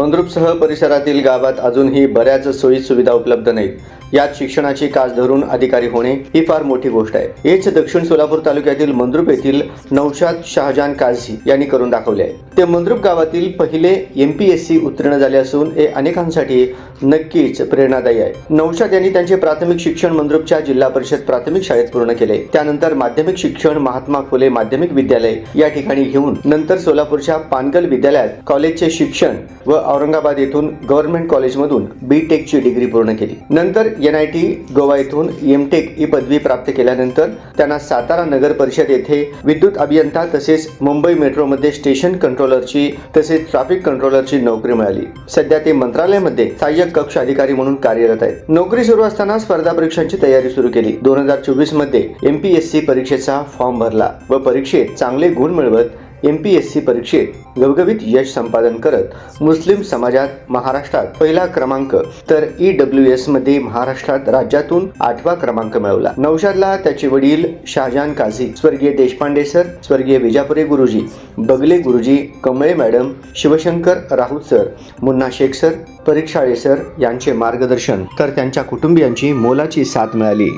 मंद्रुपसह परिसरातील गावात अजूनही बऱ्याच सोयी सुविधा उपलब्ध नाहीत. यात शिक्षणाची कास धरून अधिकारी होणे ही फार मोठी गोष्ट आहे. हेच दक्षिण सोलापूर तालुक्यातील मंद्रुप येथील नौशाद शहाजान काझी यांनी करून दाखवले आहे. ते मंद्रुप गावातील पहिले एम पी एस सी उत्तीर्ण झाले असून हे अनेकांसाठी नक्कीच प्रेरणादायी आहे. नौशाद यांनी त्यांचे प्राथमिक शिक्षण मंद्रुपच्या जिल्हा परिषद प्राथमिक शाळेत पूर्ण केले. त्यानंतर माध्यमिक शिक्षण महात्मा फुले माध्यमिक विद्यालय या ठिकाणी घेऊन नंतर सोलापूरच्या पानगल विद्यालयात कॉलेजचे शिक्षण व औरंगाबाद येथून गव्हर्नमेंट कॉलेजमधून बी टेकची डिग्री पूर्ण केली. नंतर एन आय टी गोवा येथून एम टेक ही पदवी प्राप्त केल्यानंतर त्यांना सातारा नगर परिषद येथे विद्युत अभियंता तसेच मुंबई मेट्रोमध्ये स्टेशन कंट्रोलरची तसेच ट्रॅफिक कंट्रोलरची नोकरी मिळाली. सध्या ते मंत्रालयामध्ये सहाय्यक कक्ष अधिकारी म्हणून कार्यरत आहेत. नोकरी सुरू असताना स्पर्धा परीक्षांची तयारी सुरू केली. दोन हजार चोवीसमध्ये एमपीएससी परीक्षेचा फॉर्म भरला व परीक्षेत चांगले गुण मिळवत एम पी एस सी परीक्षेत गवगवीत यश संपादन करत मुस्लिम समाजात महाराष्ट्रात पहिला क्रमांक तर ई डब्ल्यू एसमध्ये महाराष्ट्रात राज्यातून आठवा क्रमांक मिळवला. नौशादला त्याचे वडील शाहजान काझी स्वर्गीय देशपांडे सर स्वर्गीय विजापुरे गुरुजी बगले गुरुजी Kamale madam Shivshankar Raut sir Munna Shaikh sir Parikshale sir यांचे मार्गदर्शन. तर त्यांच्या कुटुंबियांची मोलाची साथ मिळाली.